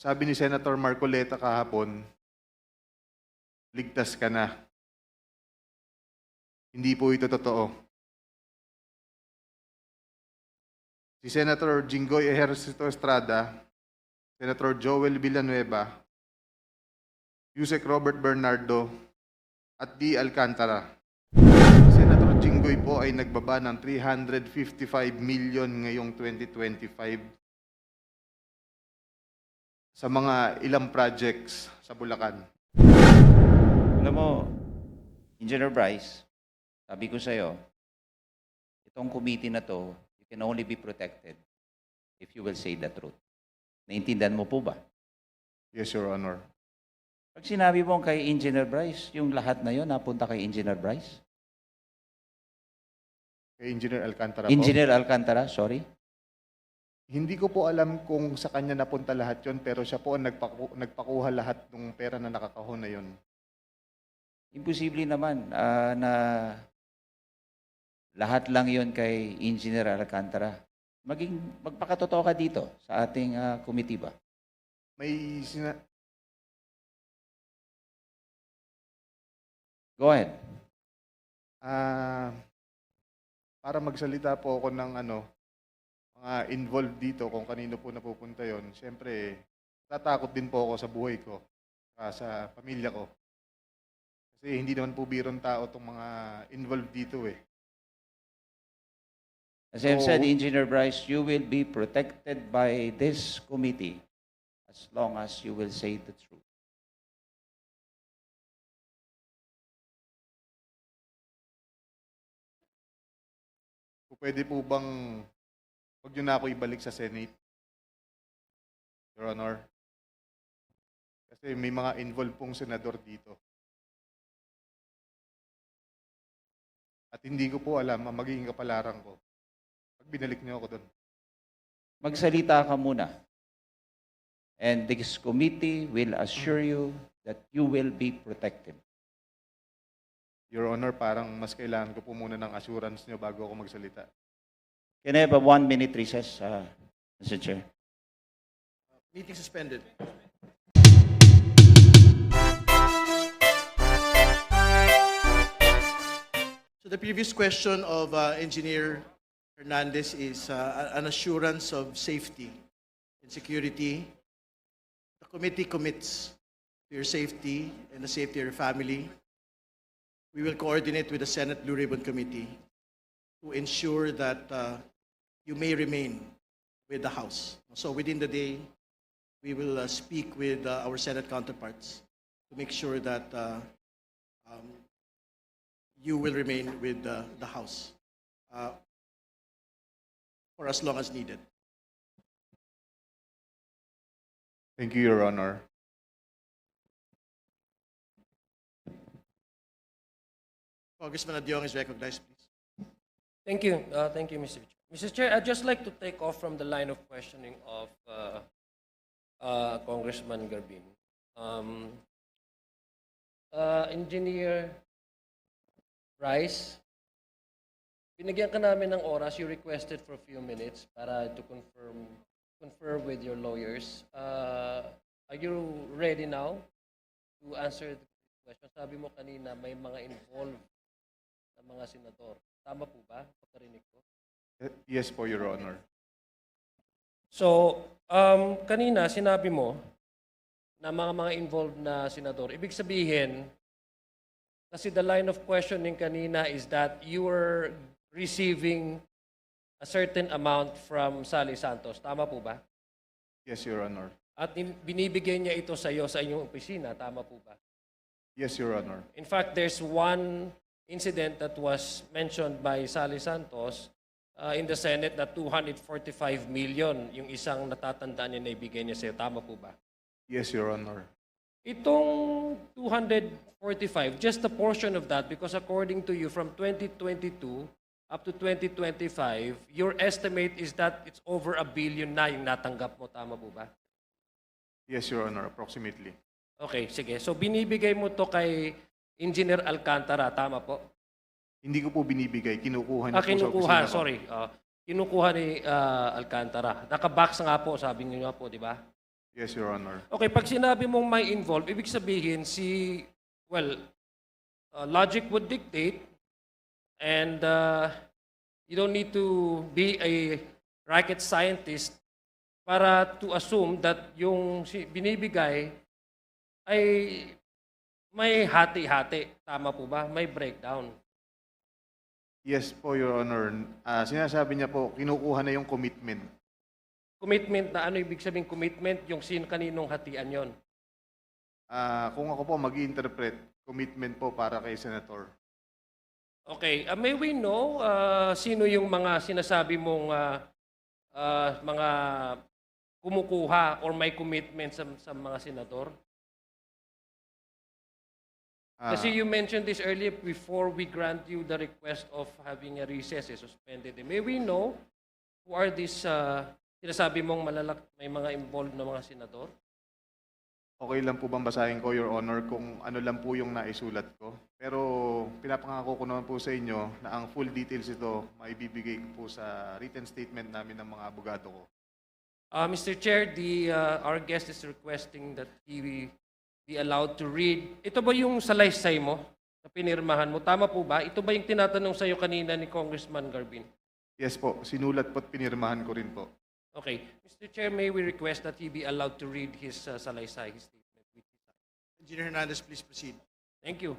Sabi ni Senator Marcoleta kahapon, ligtas ka na. Hindi po ito totoo. Si Senator Jinggoy Ejercito Estrada, Senator Joel Villanueva, Yusek Robert Bernardo, at D. Alcantara. Senator Jinggoy po ay nagbaba ng 355 million ngayong 2025 sa mga ilang projects sa Bulacan. Alam mo, Engineer Bryce, sabi ko sa'yo, itong committee na to, you can only be protected if you will say the truth. Naintindihan mo po ba? Yes, Your Honor. Pag sinabi mo kay Engineer Bryce, yung lahat na yon napunta kay Engineer Bryce? Kay Engineer Alcantara po. Engineer Alcantara, sorry. Hindi ko po alam kung sa kanya napunta lahat yon pero siya po ang nagpaku- nagpakuha lahat ng pera na nakakahon na yon. Imposible naman ah, na lahat lang yon kay Engineer Alcantara. Maging magpakatotoo ka dito sa ating ah, committee ba? May sina- Go ahead. ah para magsalita po ako ng ano mga involved dito kung kanino po napupunta yon. Siyempre, tatakot din po ako sa buhay ko, ah, sa pamilya ko. Kasi hindi naman po birong tao tong mga involved dito eh. As I've said, Engineer Bryce, you will be protected by this committee as long as you will say the truth. Pwede po bang wag niyo na ako ibalik sa Senate, Your Honor. Kasi may mga involved pong senador dito. At hindi ko po alam ang magiging kapalaran ko pag binalik niyo ako doon. Magsalita ka muna. And this committee will assure you that you will be protected. Your Honor, parang mas kailangan ko po muna ng assurance niyo bago ako magsalita. Can I have a one-minute recess, uh, Mr. Chair? Meeting suspended. So the previous question of uh, Engineer Hernandez is uh, an assurance of safety and security. The committee commits to your safety and the safety of your family. We will coordinate with the Senate Blue Ribbon Committee to ensure that uh, you may remain with the House. So within the day, we will uh, speak with uh, our Senate counterparts to make sure that uh, um, you will remain with uh, the House uh, for as long as needed. Thank you, Your Honor. Congressman Adyong is recognized, please. Thank you. Uh, Thank you, Mr. Mr. Chair, I'd just like to take off from the line of questioning of uh, uh, Congressman Garbin. Um, uh, Engineer Rice, binigyan ka namin ng oras. You requested for a few minutes para to confirm confer with your lawyers. Uh, Are you ready now to answer the question? Sabi mo kanina may mga involved na mga senador. Tama po ba? Pagkarinig ko. Yes po, Your Honor. So, um, kanina sinabi mo na mga mga involved na senador. Ibig sabihin, kasi the line of questioning kanina is that you were receiving a certain amount from Sally Santos. Tama po ba? Yes, Your Honor. At in- binibigay niya ito sa iyo sa inyong opisina. Tama po ba? Yes, Your Honor. In fact, there's one incident that was mentioned by Sally Santos uh, in the Senate na 245 million yung isang natatandaan niya na ibigay niya sa'yo. Tama po ba? Yes, Your Honor. Itong 245, just a portion of that because according to you, from 2022 up to 2025, your estimate is that it's over a billion na yung natanggap mo. Tama po ba? Yes, Your Honor, approximately. Okay, sige. So binibigay mo to kay Engineer Alcantara. Tama po? Hindi ko po binibigay, kinukuha niya Ah, po sa kinukuha, opisina ko. sorry. Ah, kinukuha ni ah, Alcantara. Nakabox nga po, sabi niyo nga po, di ba? Yes, Your Honor. Okay, pag sinabi mong may involve, ibig sabihin si, well, uh, logic would dictate and uh, you don't need to be a rocket scientist para to assume that yung si- binibigay ay may hati-hati. Tama po ba? May breakdown. Yes po, Your Honor. Ah, sinasabi niya po, kinukuha na yung commitment. Commitment na ano ibig sabihin commitment? Yung sin kaninong hatian yon. Ah, kung ako po mag interpret commitment po para kay Senator. Okay, uh, may we know uh, sino yung mga sinasabi mong uh, uh, mga kumukuha or may commitment sa, sa mga senador? Ah, Kasi you mentioned this earlier before we grant you the request of having a recess, eh, suspended. eh. May we know who are these uh, sinasabi mong malalak, may mga involved na mga senador? okay lang po bang basahin ko, Your Honor, kung ano lang po yung naisulat ko? Pero pinapangako ko naman po sa inyo na ang full details ito maibibigay ko po sa written statement namin ng mga abogado ko. Uh, Mr. Chair, the, uh, our guest is requesting that he be allowed to read. Ito ba yung salaysay mo na pinirmahan mo? Tama po ba? Ito ba yung tinatanong sa'yo kanina ni Congressman Garbin? Yes po, sinulat po at pinirmahan ko rin po. Okay. Mr. Chair, may we request that he be allowed to read his uh, salaysay, his statement? Engineer Hernandez, please proceed. Thank you.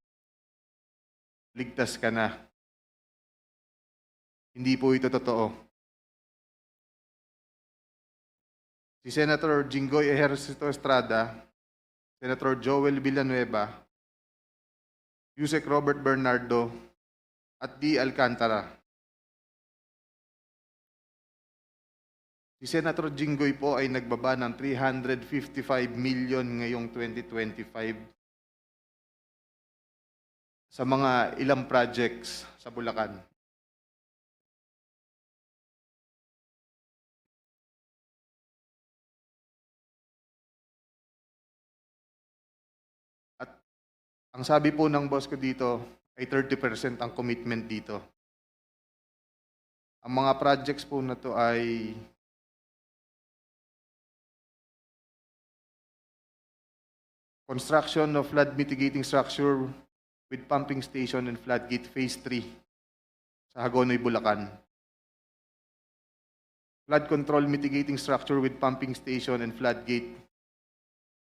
ligtas ka na. Hindi po ito totoo. Si Senator Jinggoy Ejercito Estrada, Senator Joel Villanueva, Yusek Robert Bernardo, at D. Alcantara. Si Senator Jinggoy po ay nagbaba ng 355 million ngayong 2025 sa mga ilang projects sa Bulacan. At ang sabi po ng boss ko dito ay 30% ang commitment dito. Ang mga projects po na to ay construction of flood mitigating structure with pumping station and floodgate phase 3 sa Hagonoy, Bulacan. Flood control mitigating structure with pumping station and floodgate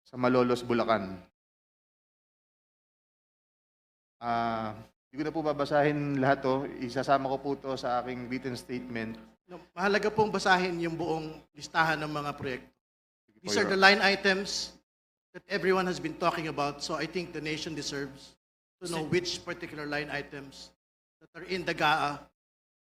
sa Malolos, Bulacan. Ah, hindi ko na po babasahin lahat to. Isasama ko po to sa aking written statement. No, mahalaga pong basahin yung buong listahan ng mga proyekto. These are the line items that everyone has been talking about, so I think the nation deserves to know which particular line items that are in the GAA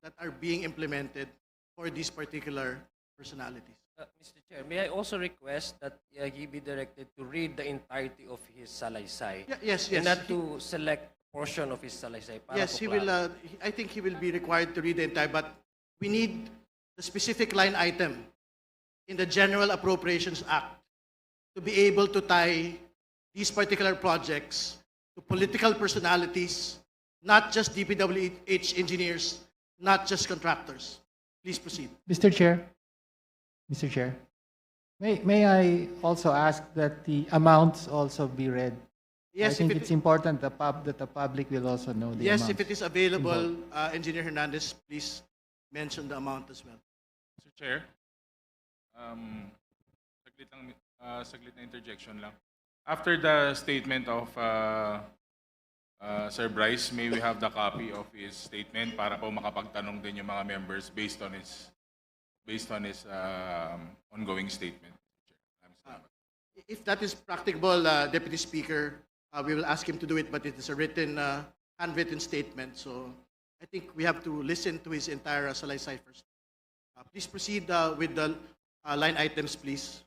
that are being implemented for these particular personalities. Uh, Mr. Chair, may I also request that uh, he be directed to read the entirety of his salaysay? Yeah, yes, yes. And not He- to select portion of his salaysay. Para Yes, he will, uh, he- I think he will be required to read the entire, but we need the specific line item in the General Appropriations Act to be able to tie these particular projects to political personalities, not just DPWH engineers, not just contractors. Please proceed. Mr. Chair, Mr. Chair, may, may I also ask that the amounts also be read? I Yes, think if it's it, important the pub, that the public will also know the yes, amounts. if it is available, uh, Engineer Hernandez, please mention the amount as well. Mr. Chair, um, saglit lang, uh, saglit na interjection lang. After the statement of uh, uh, Sir Bryce, may we have the copy of his statement para po makapagtanong din yung mga members based on his based on his um, ongoing statement. Salamat. If that is practicable, uh, Deputy Speaker, uh, we will ask him to do it, but it is a written, uh, handwritten statement, so I think we have to listen to his entire uh, salaysay first. Uh, Please proceed uh, with the uh, line items, please.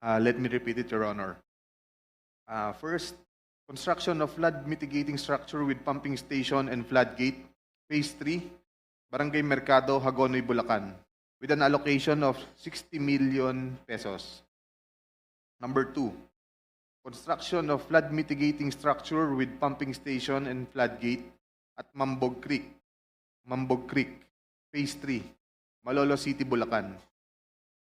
Uh, let me repeat it, Your Honor. Uh, first, construction of flood mitigating structure with pumping station and floodgate, Phase 3, Barangay Mercado, Hagonoy, Bulacan, with an allocation of 60 million pesos. Number two, construction of flood mitigating structure with pumping station and floodgate at Mambog Creek, Mambog Creek, Phase 3, Malolo City, Bulacan,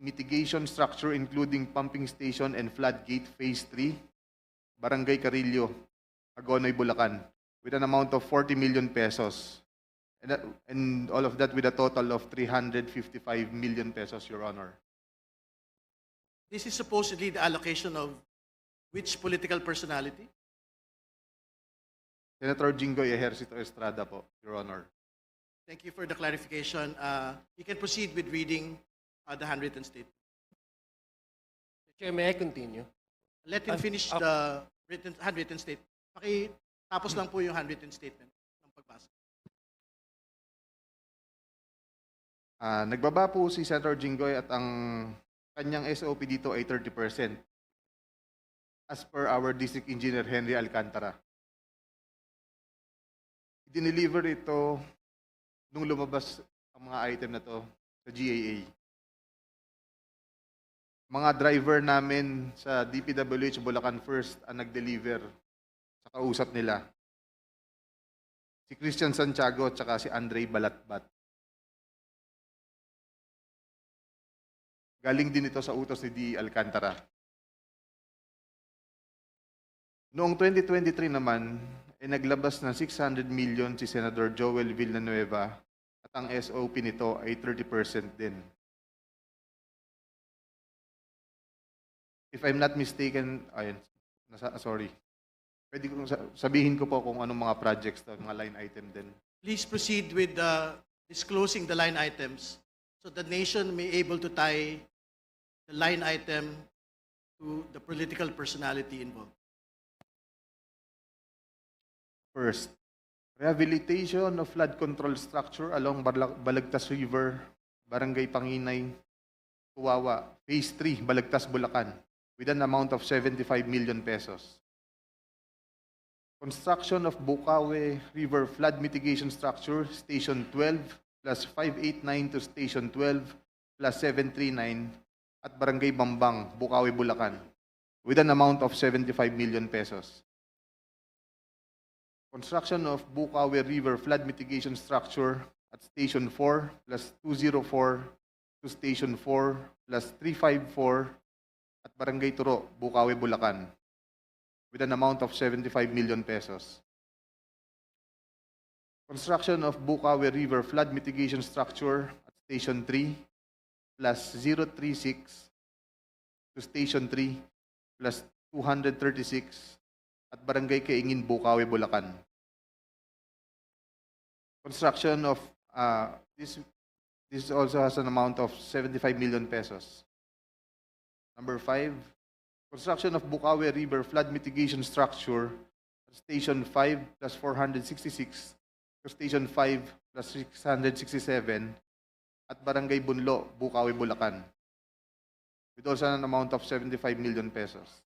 mitigation structure including pumping station and floodgate Phase 3, Barangay Carillo, Agonoy, Bulacan, with an amount of 40 million pesos. And, that, and all of that with a total of 355 million pesos, Your Honor. This is supposedly the allocation of which political personality? Senator Jinggoy Ejercito Estrada po, Your Honor. Thank you for the clarification. Uh, You can proceed with reading uh, the handwritten statement. Chair, may I continue? Let him Ah, finish ah. the written, handwritten statement. Pakitapos lang po yung handwritten statement ng pagbasa. Ah, nagbaba po si Senator Jinggoy at ang kanyang SOP dito ay 30% as per our District Engineer Henry Alcantara. Dineliver ito nung lumabas ang mga item na to sa GAA. Mga driver namin sa DPWH Bulacan First ang nag-deliver sa kausap nila. Si Christian Santiago at si Andre Balatbat. Galing din ito sa utos ni D. Alcantara. Noong 2023 naman, ay naglabas ng 600 million si Senador Joel Villanueva at ang SOP nito ay 30% din. If I'm not mistaken, ayun, nasa, sorry. Pwede kong sa- sabihin ko po kung anong mga projects to, mga line item din. Please proceed with uh, disclosing the line items so the nation may able to tie the line item to the political personality involved. First, rehabilitation of flood control structure along Balag- Balagtas River, Barangay Panginay, Tuwawa, Phase 3, Balagtas, Bulacan, with an amount of 75 million pesos. Construction of Bukawe River Flood Mitigation Structure, Station 12, plus 589 to Station 12, plus 739, at Barangay Bambang, Bukawe, Bulacan, with an amount of 75 million pesos. Construction of Bukawe River Flood Mitigation Structure at Station 4 plus 204 to Station 4 plus 354 at Barangay Turo, Bukawe, Bulacan with an amount of 75 million pesos. Construction of Bukawi River flood mitigation structure at Station 3 plus 036 to Station 3 plus 236 at Barangay Kaingin, Bukawi, Bulacan. Construction of, uh, this, this also has an amount of 75 million pesos. Number five, construction of Bukawi River flood mitigation structure at Station 5 plus 466 to Station 5 plus 667 at Barangay Bunlo, Bukawi, Bulacan. With also an amount of 75 million pesos.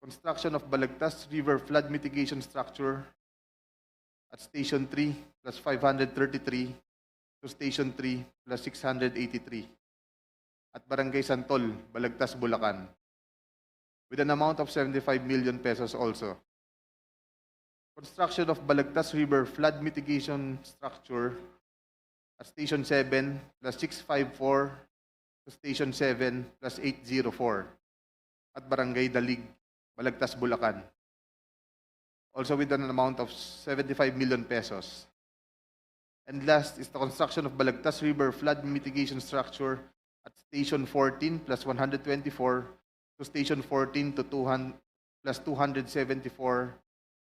Construction of Balagtas River flood mitigation structure at Station 3 plus 533 to Station 3 plus 683 at Barangay Santol, Balagtas, Bulacan with an amount of 75 million pesos also. Construction of Balagtas River flood mitigation structure at Station 7 plus 654 to Station 7 plus 804 at Barangay Dalig, Balagtas, Bulacan. Also with an amount of 75 million pesos. And last is the construction of Balagtas River flood mitigation structure at Station 14 plus 124 to Station 14 to 200 plus 274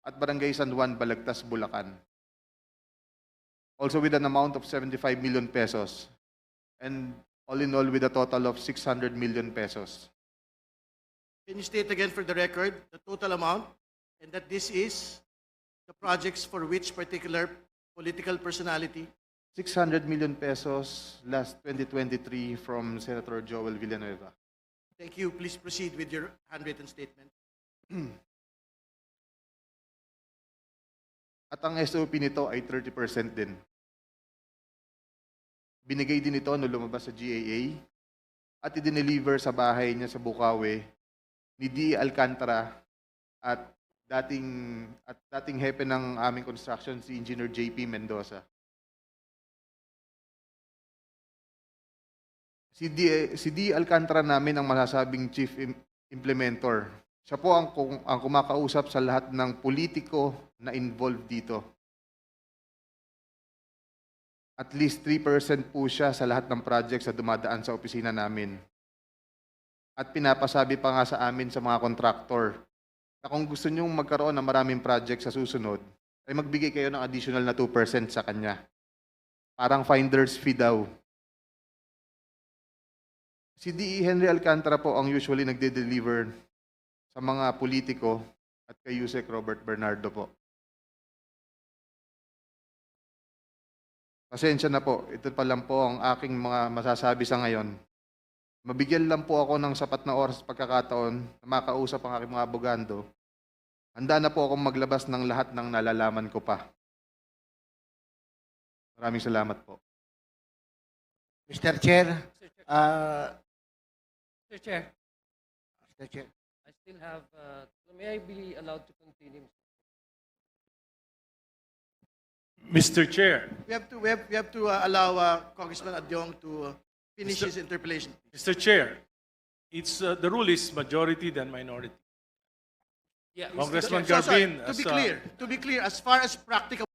at Barangay San Juan, Balagtas, Bulacan. Also with an amount of 75 million pesos. And all in all with a total of 600 million pesos. Can you state again for the record the total amount and that this is the projects for which particular political personality? 600 million pesos last 2023 from Senator Joel Villanueva. Thank you. Please proceed with your handwritten statement. At ang SOP nito ay 30% din. Binigay din ito nung lumabas sa GAA at i-deliver sa bahay niya sa Bukawi ni D. Alcantara at dating at dating hepe ng aming construction si Engineer JP Mendoza. Si D, si D. Alcantara namin ang masasabing chief im- implementor. Siya po ang, ang kumakausap sa lahat ng politiko na involved dito. At least 3% po siya sa lahat ng projects na dumadaan sa opisina namin. At pinapasabi pa nga sa amin sa mga kontraktor na kung gusto nyong magkaroon ng maraming project sa susunod, ay magbigay kayo ng additional na 2% sa kanya. Parang finder's fee daw. Si D.E. Henry Alcantara po ang usually nagde-deliver sa mga politiko at kay Yusek Robert Bernardo po. Pasensya na po, ito pa lang po ang aking mga masasabi sa ngayon. Mabigyan lang po ako ng sapat na oras at pagkakataon na makausap ang aking mga abogando. Handa na po akong maglabas ng lahat ng nalalaman ko pa. Maraming salamat po. Mr. Chair, uh, Mr. Chair, Mr. Chair, I still have, uh, may I be allowed to continue? Mr. Chair, We have to, we have, we have to uh, allow uh, Congressman Adyong to uh, finish Mr. his interpellation. Mr. Chair, it's, uh, the rule is majority than minority. Yeah, Congressman So, sorry, Garbin, To as be a- clear, to be clear, as far as practical